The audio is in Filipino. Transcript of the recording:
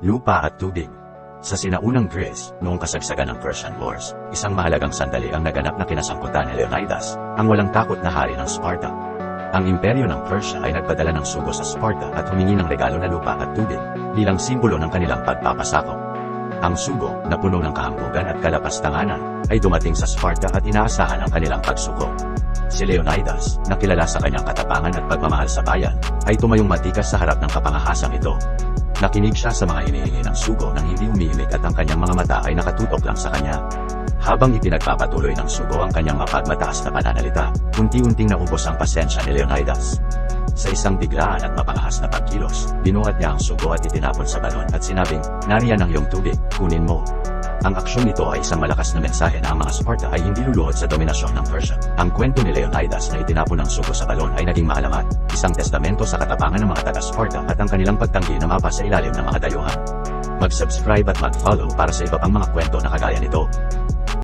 lupa at tubig. Sa sinaunang Greece, noong kasagsagan ng Persian Wars, isang mahalagang sandali ang naganap na kinasangkutan ni Leonidas, ang walang takot na hari ng Sparta. Ang imperyo ng Persia ay nagpadala ng sugo sa Sparta at humingi ng regalo na lupa at tubig, bilang simbolo ng kanilang pagpapasakop. Ang sugo, na puno ng kahambugan at kalapastanganan, ay dumating sa Sparta at inaasahan ang kanilang pagsuko. Si Leonidas, na kilala sa kanyang katapangan at pagmamahal sa bayan, ay tumayong matikas sa harap ng kapangahasang ito. Nakinig siya sa mga inihingi ng sugo nang hindi umihimik at ang kanyang mga mata ay nakatutok lang sa kanya. Habang ipinagpapatuloy ng sugo ang kanyang mapagmataas na pananalita, unti-unting naubos ang pasensya ni Leonidas. Sa isang biglaan at mapangahas na pagkilos, binuhat niya ang sugo at itinapon sa balon at sinabing, nariyan ang iyong tubig, kunin mo. Ang aksyon nito ay isang malakas na mensahe na ang mga Sparta ay hindi luluhod sa dominasyon ng Persia. Ang kwento ni Leonidas na itinapon ng sugo sa balon ay naging maalamat, isang testamento sa katapangan ng mga taga-Sparta at ang kanilang pagtanggi na mapa sa ilalim ng mga dayuhan. Mag-subscribe at mag-follow para sa iba pang mga kwento na kagaya nito.